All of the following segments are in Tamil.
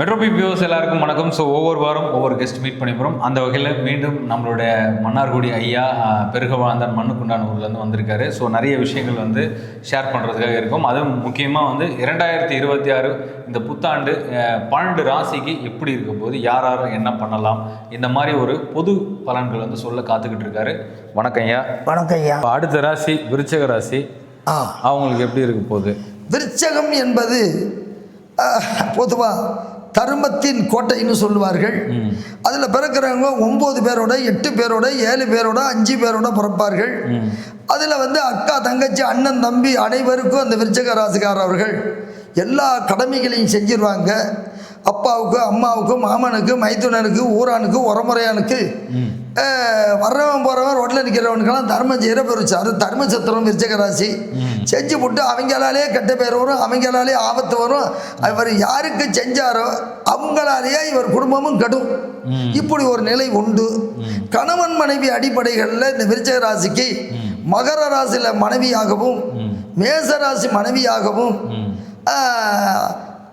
மெட்ரோபி வியூஸ் எல்லாருக்கும் வணக்கம். ஸோ ஒவ்வொரு வாரம் ஒவ்வொரு கெஸ்ட் மீட் பண்ணி போகிறோம் அந்த வகையில் மீண்டும் நம்மளுடைய மன்னார்குடி ஐயா அஹ், பெருகவாழ்ந்தான் மண்ணுக்குண்டான ஊர்லேருந்து வந்திருக்காரு. ஸோ நிறைய விஷயங்கள் வந்து ஷேர் பண்ணுறதுக்காக இருக்கும். அதுவும் முக்கியமாக வந்து இரண்டாயிரத்தி இருபத்தி ஆறு இந்த புத்தாண்டு பன்னெண்டு ராசிக்கு எப்படி இருக்க போது யார் யார் என்ன பண்ணலாம் இந்த மாதிரி ஒரு பொது பலன்கள் வந்து சொல்ல காத்துக்கிட்டு இருக்காரு. வணக்கம் ஐயா. வணக்கம் ஐயா. அடுத்த ராசி விருச்சக ராசி. அவங்களுக்கு எப்படி இருக்க போகுது? விருச்சகம் என்பது பொதுவாக தர்மத்தின் கோட்டைன்னு சொல்லுவார்கள். அதில் பிறக்கிறவங்க ஒம்பது பேரோட எட்டு பேரோட ஏழு பேரோட அஞ்சு பேரோட பிறப்பார்கள். அதில் வந்து அக்கா தங்கச்சி அண்ணன் தம்பி அனைவருக்கும் அந்த விருச்சக ராசிக்காரர்கள் எல்லா கடமைகளையும் செஞ்சிருவாங்க. அப்பாவுக்கு அம்மாவுக்கு மாமனுக்கு மைத்துனனுக்கு ஊரானுக்கு உரமுறையானுக்கு வர்றவன் போகிறவன் ரோட்டில் நிற்கிறவனுக்கெல்லாம் தர்மம் செய்கிற பெருச்சு அது தர்ம சத்திரம் விருச்சக ராசி. செஞ்சு போட்டு அவங்களாலே கெட்ட பேர் வரும் அவங்களாலே ஆபத்து வரும். இவர் யாருக்கு செஞ்சாரோ அவங்களாலேயே இவர் குடும்பமும் கெடும். இப்படி ஒரு நிலை உண்டு. கணவன் மனைவி அடிப்படைகளில் இந்த விருச்சக ராசிக்கு மகர ராசியில் மனைவியாகவும் மேச ராசி மனைவியாகவும்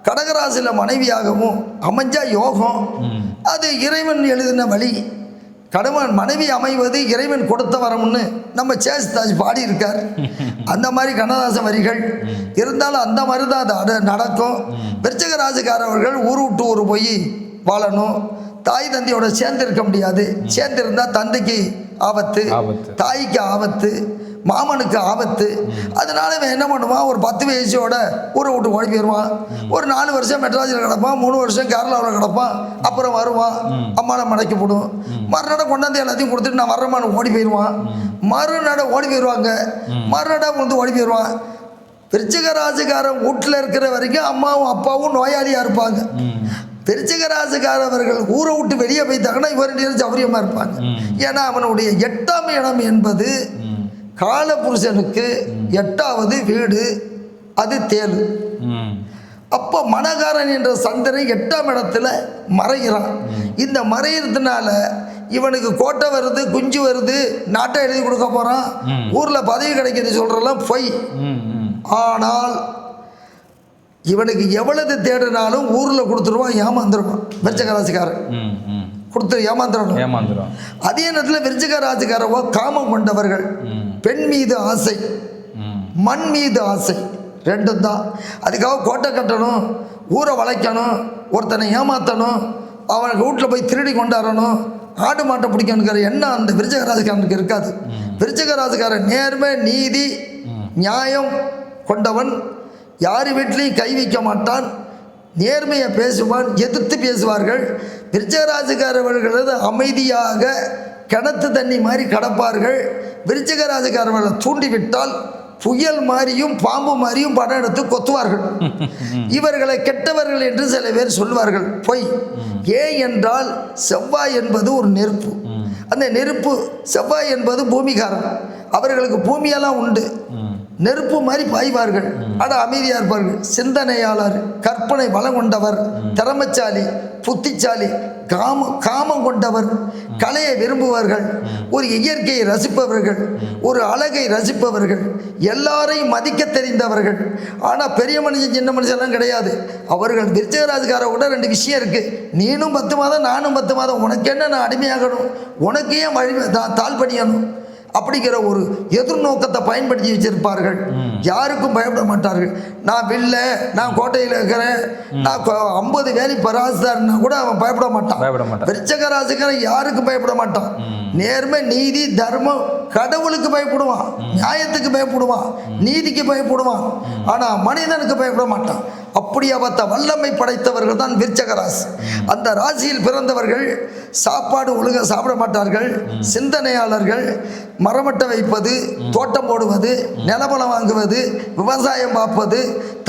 கடகராசியில் மனைவியாகவும் அமைஞ்சா யோகம். அது இறைவன் எழுதின வழி. கணவன் மனைவி அமைவது இறைவன் கொடுத்த வரம்னு நம்ம சேஸ்தாஜ் பாடியிருக்கார். அந்த மாதிரி கண்ணதாசன் வரிகள். இருந்தாலும் அந்த மாதிரி தான் அது நடக்கும். விருச்சக ராசிக்காரவர்கள் ஊர் விட்டு ஊர் போய் வாழணும். தாய் தந்தையோட சேர்ந்து இருக்க முடியாது. சேர்ந்து இருந்தால் தந்தைக்கு ஆபத்து. தாய்க்கு ஆபத்து. மாமனுக்கு ஆபத்து. அதனால இவன் என்ன பண்ணுவான்? ஒரு பத்து வயசோட ஊரை விட்டு ஓடி போயிடுவான். ஒரு நாலு வருஷம் மெட்ராஸில் கிடப்பான். மூணு வருஷம் கேரளாவில் கிடப்பான். அப்புறம் வருவான். அம்மாவை மடக்கி போடும் மறுநடை கொண்டாந்து எல்லாத்தையும் கொடுத்துட்டு நான் வர்றமான்னு ஓடி போயிடுவான். மறுநடை ஓடி போயிடுவாங்க. மறுநடை வந்து ஓடி போயிடுவான். விருச்சிக ராசிக்காரன் வீட்டில் இருக்கிற வரைக்கும் அம்மாவும் அப்பாவும் நோயாளியாக இருப்பாங்க. விருச்சிகராசிக்காரவர்கள் ஊரை விட்டு வெளியே போய்த்தாங்கன்னா இவர் நேரம் சௌரியமாக இருப்பாங்க. ஏன்னா அவனுடைய எட்டாம் இடம் என்பது காலபுருஷனுக்கு எட்டாவது வீடு அது தேலு ம். அப்போ மணகாரன் என்ற சந்திரன் எட்டாம் இடத்துல மறைகிறான். இந்த மறைகிறதுனால இவனுக்கு கோட்டை வருது குஞ்சு வருது நாட்டை எழுதி கொடுக்க போகிறான் ஊரில் பதவி கிடைக்குது சொல்கிறலாம் பொய். ஆனால் இவனுக்கு எவ்வளவு தேடினாலும் ஊரில் கொடுத்துருவான் ஏமாந்துருவான் விருச்சக ராசிக்காரன் ம் ம். கொடுத்து ஏமாந்துடணும் ஏமாந்துடும் அதே நேரத்தில் விருச்சிக ராசிக்காரவோ காமம் கொண்டவர்கள். பெண் மீது ஆசை. மண் மீது ஆசை. ரெண்டும் தான். அதுக்காக கோட்டை கட்டணும் ஊரை வளைக்கணும் ஒருத்தனை ஏமாற்றணும் அவனுக்கு வீட்டில் போய் திருடி கொண்டாடணும் ஆடு மாட்டை பிடிக்கணுங்கிற எண்ணம் அந்த விருச்சக ராசிக்காரனுக்கு இருக்காது. விருச்சக ராசிக்காரன் நேர்மை நீதி நியாயம் கொண்டவன். யார் வீட்லேயும் கை வைக்க மாட்டான். நேர்மையை பேசுவான் எதிர்த்து பேசுவார்கள். விருச்சக ராசிக்காரர்களது அமைதியாக கிணத்து தண்ணி மாதிரி கடப்பார்கள். விருச்சிக ராசிக்காரர்களை தூண்டிவிட்டால் புயல் மாதிரியும் பாம்பு மாதிரியும் படம் எடுத்து கொத்துவார்கள். இவர்களை கெட்டவர்கள் என்று சில பேர் சொல்வார்கள். பொய். ஏன் என்றால் செவ்வாய் என்பது ஒரு நெருப்பு. அந்த நெருப்பு செவ்வாய் என்பது பூமிகாரன். அவர்களுக்கு பூமியெல்லாம் உண்டு. நெருப்பு மாதிரி பாய்வார்கள். ஆனால் அமைதியாக இருப்பார்கள். சிந்தனையாளர் கற்பனை வளம் கொண்டவர் திறமச்சாலி புத்திசாலி காம காமம் கொண்டவர் கலையை விரும்புவார்கள். ஒரு இயற்கையை ரசிப்பவர்கள் ஒரு அழகை ரசிப்பவர்கள் எல்லாரையும் மதிக்க தெரிந்தவர்கள். ஆனால் பெரிய மனுஷன் சின்ன மனுஷன்லாம் கிடையாது. அவர்கள் விருச்சகராஜுக்கார கூட ரெண்டு விஷயம் இருக்குது நீனும் பத்து மாதம் நானும் பத்து மாதம் உனக்கு என்ன நான் அடிமையாகணும்? உனக்கு ஏன் வழி தா- தாழ் பணியணும் அப்படிங்கிற ஒரு எதிர்நோக்கத்தை பயன்படுத்தி வச்சிருப்பார்கள். யாருக்கும் பயப்பட மாட்டார்கள். நான் வில்ல நான் கோட்டையில் இருக்கிறேன். நான் ஐம்பது வேலி பராசுதாருன்னா கூட அவன் பயப்பட மாட்டான். பயப்பட மாட்டான். விருச்சக ராசிக்காரன் யாருக்கும் பயப்பட மாட்டான். நேர்மை நீதி தர்மம் கடவுளுக்கு பயப்படுவான் நியாயத்துக்கு பயப்படுவான் நீதிக்கு பயப்படுவான். ஆனா மனிதனுக்கு பயப்பட மாட்டான். அப்படியாப்பட்ட வல்லமை படைத்தவர்கள் தான் விருச்சக ராசி அந்த ராசியில் பிறந்தவர்கள் சாப்பாடு ஒழுங்கா சாப்பிட மாட்டார்கள் சிந்தனையாளர்கள் மரமட்ட வைப்பது தோட்டம் போடுவது நிலபலம் வாங்குவது விவசாயம் பார்ப்பது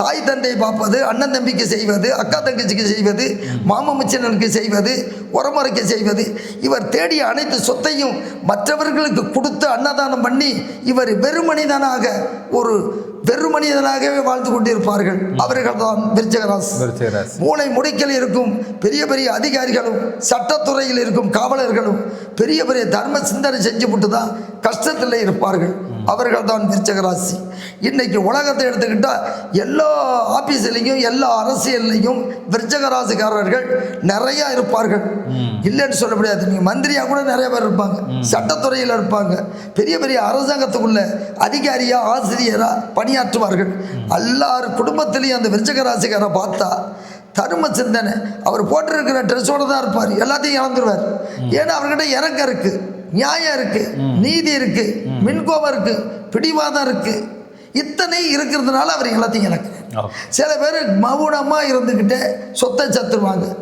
தாய் தந்தை பார்ப்பது அண்ணன் தம்பிக்கு செய்வது அக்கா தங்கச்சிக்கு செய்வது மாமமச்சனனுக்கு செய்வது உரமுறைக்கு செய்வது. இவர் தேடிய அனைத்து சொத்தையும் மற்றவர்களுக்கு கொடுத்து அன்னதானம் பண்ணி இவர் வெறுமனிதனாக ஒரு வெறுமனிதனாகவே வாழ்ந்து கொண்டிருப்பார்கள். அவர்கள் தான் விருச்சகராஸ் விருச்சிக ராசி மூளை முடுக்கில் இருக்கும் பெரிய பெரிய அதிகாரிகளும் சட்டத்துறையில் இருக்கும் காவலர்களும் பெரிய பெரிய தர்ம சிந்தனை செஞ்சு விட்டு தான் கஷ்டத்தில் இருப்பார்கள். அவர்கள் தான் விருச்சக ராசி இன்னைக்கு உலகத்தை எடுத்துக்கிட்டால் எல்லா ஆபீஸ்லேயும் எல்லா அரசியல்லையும் விருச்சக ராசிக்காரர்கள் நிறையா இருப்பார்கள். இல்லைன்னு சொல்ல முடியாது. நீங்கள் மந்திரியாக கூட நிறைய பேர் இருப்பாங்க. சட்டத்துறையில் இருப்பாங்க. பெரிய பெரிய அரசாங்கத்துக்குள்ள அதிகாரியாக ஆசிரியராக பணியாற்றுவார்கள். எல்லார் குடும்பத்திலையும் அந்த விருச்சக ராசிக்காரை பார்த்தா தர்ம சிந்தனை. அவர் போட்டிருக்கிற ட்ரெஸ்ஸோட தான் இருப்பார். எல்லாத்தையும் இழந்துருவார். ஏன்னா அவர்கிட்ட இறக்கம் இருக்கு. நியாயம் இருக்கு நீதி இருக்கு மின்கோபம் இருக்கு பிடிவாதம் இருக்கு. இத்தனை இருக்கிறதுனால அவர் எல்லாத்தையும் இழக்கிறார். ஓ. சில பேர் மௌனமாக இருந்துக்கிட்டே சொத்தை சத்துருவாங்க.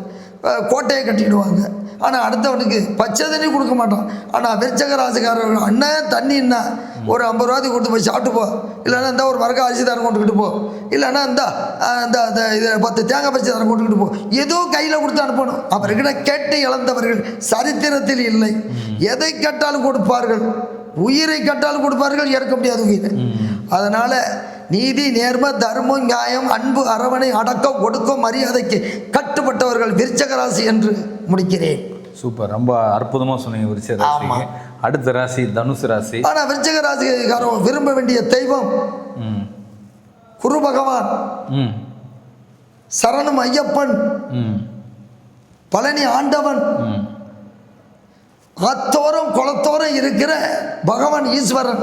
கோட்டையை கட்டிடுவாங்க. ஆனால் அடுத்தவனுக்கு பச்சை தண்ணி கொடுக்க மாட்டான். ஆனால் விருச்சக ராசிக்காரர்கள் அண்ணன் தண்ணின்னா ஒரு ஐம்பது ரூபாய்க்கு கொடுத்து போய் சாப்பிட்டு போ. இல்லைன்னா இந்த ஒரு மரக்க அரிசி தரம் கொண்டுக்கிட்டு போ. இல்லைன்னா இந்த இந்த இந்த இது பத்து தேங்காய் பறிச்சு தரம் கொண்டுக்கிட்டு போ. ஏதோ கையில் கொடுத்து அனுப்பணும். அவர்கிட்ட கேட்டு இழந்தவர்கள் சரித்திரத்தில் இல்லை. எதை கேட்டாலும் கொடுப்பார்கள். உயிரை கட்டாலும் கொடுப்பார்கள் ஏற்க முடியாது உயிரை. அதனால நீதி நேர்ம தர்மம் நியாயம் அன்பு அரவணை அடக்கம் ஒடுக்கம் மரியாதைக்கு கட்டுப்பட்டவர்கள் விருச்சக ராசி என்று முடிக்கிறேன். சூப்பர். ரொம்ப அற்புதமாக சொன்னீங்க விருச்சிக ராசி அடுத்த ராசி தனுசு ராசி. ஆனா விருச்சக ராசிக்காரன் விரும்ப வேண்டிய தெய்வம் ம். குரு பகவான் ம். சரணம் ஐயப்பன் ம். பழனி ஆண்டவன் ம். ஆத்தோறும் குளத்தோறும் இருக்கிற பகவான் ஈஸ்வரன்.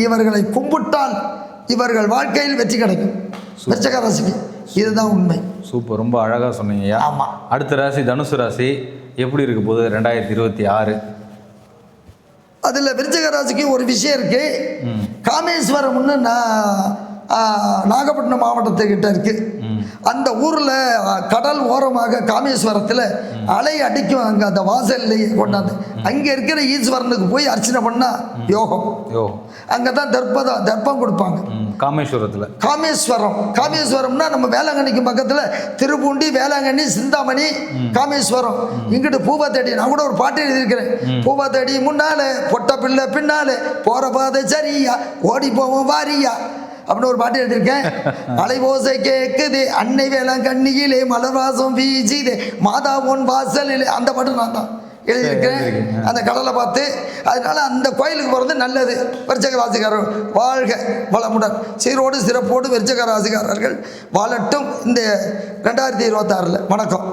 இவர்களை கும்பிட்டால் இவர்கள் வாழ்க்கையில் வெற்றி கிடைக்கும். விருச்சக ராசிக்கு இதுதான் உண்மை. சூப்பர். ரொம்ப அழகாக சொன்னீங்க ஐயா. ஆமா. அடுத்த ராசி தனுசு ராசி. எப்படி இருக்க போகுது? ரெண்டாயிரத்தி இருபத்தி ஆறு. அதில் விருச்சக ராசிக்கு ஒரு விஷயம் இருக்கு. காமேஸ்வரம்னு நான் நாகப்பட்டினம் மாவட்டத்துக்கிட்ட இருக்கு. அந்த ஊரில் கடல் ஓரமாக காமேஸ்வரத்தில் அலை அடிக்கும் அங்கே அந்த வாசல்லையே கொண்டாந்து. அங்கே இருக்கிற ஈஸ்வரனுக்கு போய் அர்ச்சனை பண்ணால் யோகம். யோ. அங்கே தான் தர்ப்பதம் தர்ப்பம் கொடுப்பாங்க. காமேஸ்வரத்தில். காமேஸ்வரம். காமேஸ்வரம்னா நம்ம வேளாங்கண்ணிக்கு பக்கத்தில் திருப்பூண்டி வேளாங்கண்ணி சிந்தாமணி காமேஸ்வரம். இங்கிட்டு பூவா தேடி நான் கூட ஒரு பாட்டு எழுதியிருக்கிறேன். பூவா தேடி முன்னாலே பொட்ட பிள்ளை பின்னாலே போற பாதை சரியா ஓடி போவோம் வாரியா அப்படின்னு ஒரு பாட்டு எழுதியிருக்கேன். அலைவோசை கேக்குதே அன்னை வேளாங்கண்ணியிலே மலர்வாசம் வீஜிதே மாதா உன் வாசலிலே அந்த பாட்டு நான் தான். எழுதியிருக்கிறேன் அந்த கடலை பார்த்து அதனால அந்த கோயிலுக்கு போகிறது நல்லது. விருச்சக ராசிக்காரர் வாழ்க வளமுடன். சீரோடு சிறப்போடு விருச்சக ராசிக்காரர்கள் வாழட்டும். இந்த ரெண்டாயிரத்தி இருபத்தாறில். வணக்கம்.